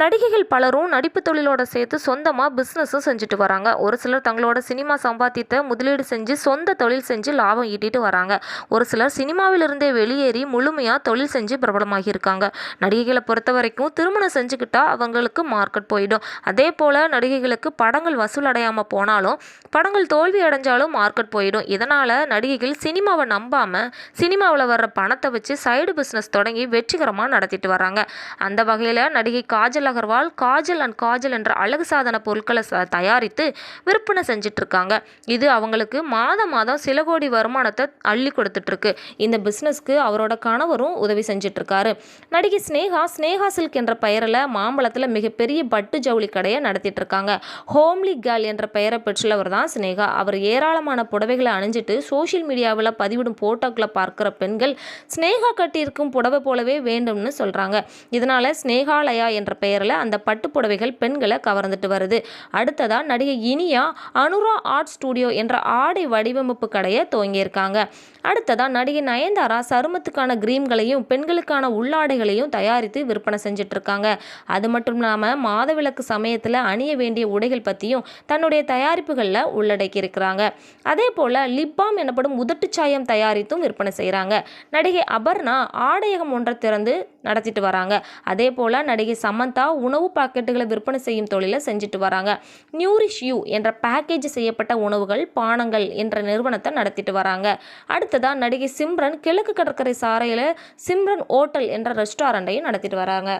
நடிகைகள் பலரும் நடிப்பு தொழிலோட சேர்த்து சொந்தமாக பிஸ்னஸும் செஞ்சுட்டு வராங்க. ஒரு சிலர் தங்களோட சினிமா சம்பாத்தியத்தை முதலீடு செஞ்சு சொந்த தொழில் செஞ்சு லாபம் ஈட்டிட்டு வராங்க. ஒரு சிலர் சினிமாவிலிருந்தே வெளியேறி முழுமையாக தொழில் செஞ்சு பிரபலமாகி இருக்காங்க. நடிகைகளை பொறுத்த வரைக்கும் திருமணம் செஞ்சுக்கிட்டா அவங்களுக்கு மார்க்கெட் போயிடும். அதே போல் நடிகைகளுக்கு படங்கள் வசூல் அடையாமல் போனாலும் படங்கள் தோல்வி அடைஞ்சாலும் மார்க்கெட் போயிடும். இதனால் நடிகைகள் சினிமாவை நம்பாமல் சினிமாவில் வர்ற பணத்தை வச்சு சைடு பிஸ்னஸ் தொடங்கி வெற்றிகரமாக நடத்திட்டு வராங்க. அந்த வகையில் நடிகை காஜல் அகர்வால் காஜல் அண்ட் காஜல் என்ற அழகு சாதன பொருட்களை ச தயாரித்து விற்பனை செஞ்சுட்டு இருக்காங்க இது அவங்களுக்கு மாதம் மாதம் சில கோடி வருமானத்தை அள்ளி கொடுத்துட்ருக்கு. இந்த பிஸ்னஸ்க்கு அவரோட கணவரும் உதவி செஞ்சிட்ருக்காரு. நடிகை ஸ்னேகா ஸ்னேகா சில்க் என்ற பெயரில் மாம்பழத்தில் மிகப்பெரிய பட்டு ஜவுளி கடையை நடத்திட்டு இருக்காங்க ஹோம்லி கேர்ள் என்ற பெயரை பெற்றுள்ளவர் தான் ஸ்னேகா. அவர் ஏராளமான புடவைகளை அணிஞ்சிட்டு சோஷியல் மீடியாவில் பதிவிடும் போட்டோக்களை பார்க்குற பெண்கள் ஸ்னேகா கட்டியிருக்கும் புடவை போலவே வேண்டும்னு சொல்கிறாங்க இதனால் ஸ்னேகாலயா என்ற பெயர் பெயரில் அந்த பட்டு புடவைகள் பெண்களை கவர்ந்துட்டு வருது. அடுத்ததாக நடிகை இனியா அனுரா ஆர்ட் ஸ்டூடியோ என்ற ஆடை வடிவமைப்பு கடையை துவங்கியிருக்காங்க. அடுத்ததாக நடிகை நயன்தாரா சருமத்துக்கான கிரீம்களையும் பெண்களுக்கான உள்ளாடைகளையும் தயாரித்து விற்பனை செஞ்சுட்டு இருக்காங்க அது மட்டும் இல்லாமல் மாதவிலக்கு சமயத்தில் அணிய வேண்டிய உடைகள் பற்றியும் தன்னுடைய தயாரிப்புகளில் உள்ளடக்கி இருக்கிறாங்க அதே போல் லிப்பாம் எனப்படும் உதட்டுச்சாயம் தயாரித்தும் விற்பனை செய்கிறாங்க நடிகை அபர்ணா ஆடையகம் ஒன்றை திறந்து நடத்திட்டு வராங்க. அதே போல் நடிகை சமந்தா உணவு பாக்கெட்டுகளை விற்பனை செய்யும் தொழிலை செஞ்சுட்டு வராங்க. நியூரிஷ் யூ என்ற பேக்கேஜ் செய்யப்பட்ட உணவுகள் பானங்கள் என்ற நிறுவனத்தை நடத்திட்டு வராங்க. அடுத்ததாக நடிகை சிம்ரன் கிழக்கு கடற்கரை சாலையில் சிம்ரன் ஓட்டல் என்ற ரெஸ்டாரண்ட்டையும் நடத்திட்டு வராங்க.